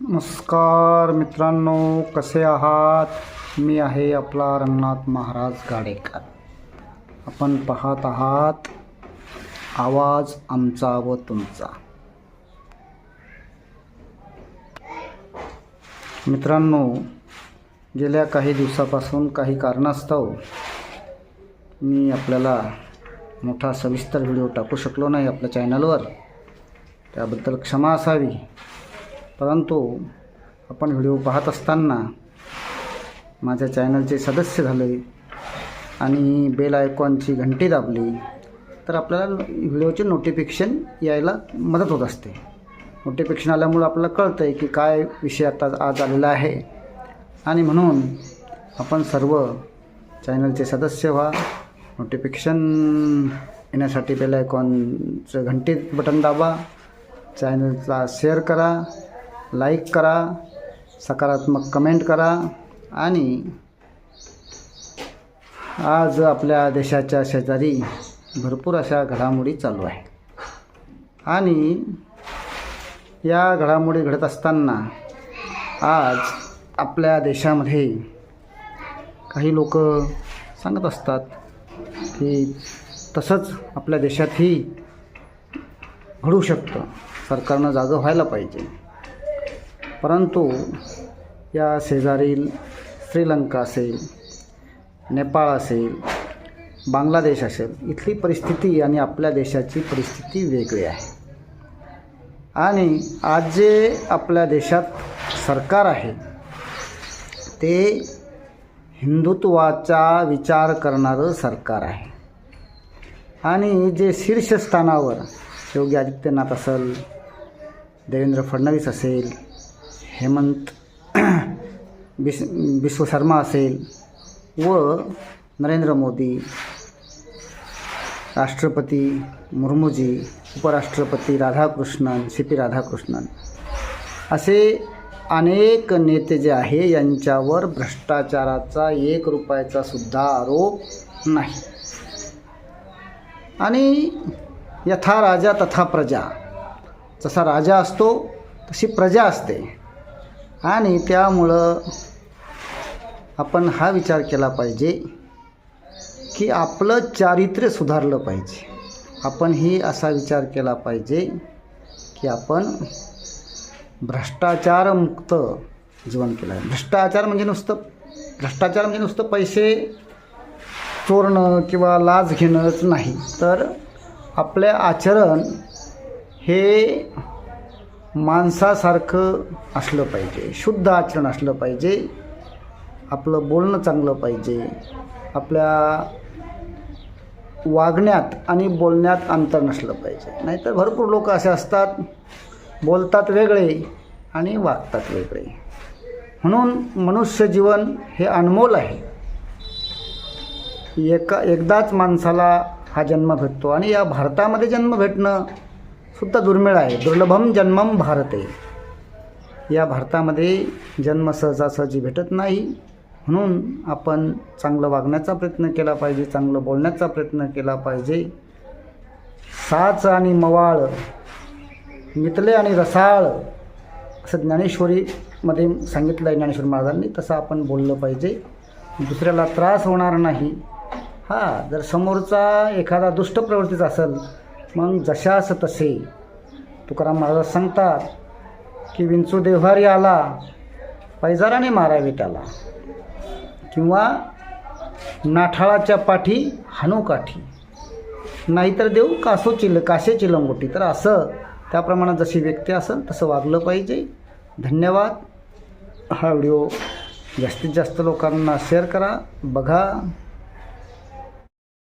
नमस्कार मित्रांनो कसे आहात? मी आहे आपला रंगनाथ महाराज गाडेकर. आपण पाहत आहात आवाज आमचा व तुमचा. मित्रांनो गेल्या काही दिवसापासून काही कारणास्तव मी आपल्याला मोठा सविस्तर व्हिडिओ टाकू शकलो नाही आपल्या चॅनलवर त्याबद्दल क्षमा असावी. परंतु आपण व्हिडिओ पाहत असताना माझ्या चॅनलचे सदस्य झाले आणि बेल आयकॉनची घंटी दाबली तर आपल्याला व्हिडिओचे नोटिफिकेशन यायला मदत होत असते. नोटिफिकेशन आल्यामुळं आपल्याला कळतं आहे की काय विषय आता आज आलेला आहे. आणि म्हणून आपण सर्व चॅनलचे सदस्य व्हा नोटिफिकेशन येण्यासाठी बेल आयकॉनचं घंटी बटन दाबा चॅनलला शेअर करा लाईक करा सकारात्मक कमेंट करा आणि आज आपल्या देशाच्या शेजारी भरपूर अशा घडामोडी चालू आहे आणि या घडामोडी घडत असताना आज आपल्या देशामध्ये काही लोक सांगत असतात की तसंच आपल्या देशातही घडू शकतं. सरकारनं जागं व्हायला पाहिजे. परंतु या शेजारील श्रीलंका असेल नेपाळ असेल बांगलादेश असेल इथली परिस्थिती आणि आपल्या देशाची परिस्थिती वेगळी आहे. आणि आज जे आपल्या देशात सरकार आहे ते हिंदुत्वाचा विचार करणारं सरकार आहे. आणि जे शीर्षस्थानावर योगी आदित्यनाथ असेल देवेंद्र फडणवीस असेल हेमंत बिश विश्वशर्मा असेल व नरेंद्र मोदी राष्ट्रपती मुर्मूजी उपराष्ट्रपती राधाकृष्णन सी पी राधाकृष्णन असे अनेक नेते जे आहे यांच्यावर भ्रष्टाचाराचा एक रुपयाचा सुद्धा आरोप नाही. आणि यथा राजा तथा प्रजा जसा राजा असतो तशी प्रजा असते. आणि त्यामुळं आपण हा विचार केला पाहिजे की आपलं चारित्र्य सुधारलं पाहिजे. आपण ही असा विचार केला पाहिजे की आपण भ्रष्टाचारमुक्त जीवन केलं आहे भ्रष्टाचार म्हणजे नुसतं भ्रष्टाचार म्हणजे नुसतं पैसे चोरणं किंवा लाच घेणंच नाही. तर आपले आचरण हे माणसासारखं असलं पाहिजे शुद्ध आचरण असलं पाहिजे आपलं बोलणं चांगलं पाहिजे आपल्या वागण्यात आणि बोलण्यात अंतर नसलं पाहिजे. नाहीतर भरपूर लोक असे असतात बोलतात वेगळे आणि वागतात वेगळे. म्हणून मनुष्य जीवन हे अनमोल आहे. एका एकदाच माणसाला हा जन्म भेटतो आणि या भारतामध्ये जन्म भेटणं सुद्धा दुर्मिळ आहे. दुर्लभम जन्मम भारते. या भारतामध्ये जन्म सहजासहजी भेटत नाही. म्हणून आपण चांगलं वागण्याचा प्रयत्न केला पाहिजे चांगलं बोलण्याचा प्रयत्न केला पाहिजे. साच आणि मवाळ मितले आणि रसाळ असं ज्ञानेश्वरीमध्ये सांगितलं आहे ज्ञानेश्वर महाराजांनी तसं आपण बोललं पाहिजे. दुसऱ्याला त्रास होणार नाही. हा जर समोरचा एखादा दुष्ट प्रवृत्तीचा असेल मग जशास तसे. तुकाराम महाराज सांगतात की विंचू देव्हारी आला पैजाराने मारावे त्याला. किंवा नाठाळाच्या पाठी हानू काठी. नाहीतर देऊ कासो चिल कासे चिलंगोटी. तर असं त्याप्रमाणे जशी व्यक्ती असेल तसं वागलं पाहिजे. धन्यवाद. हा व्हिडिओ जास्तीत जास्त लोकांना शेअर करा. बघा.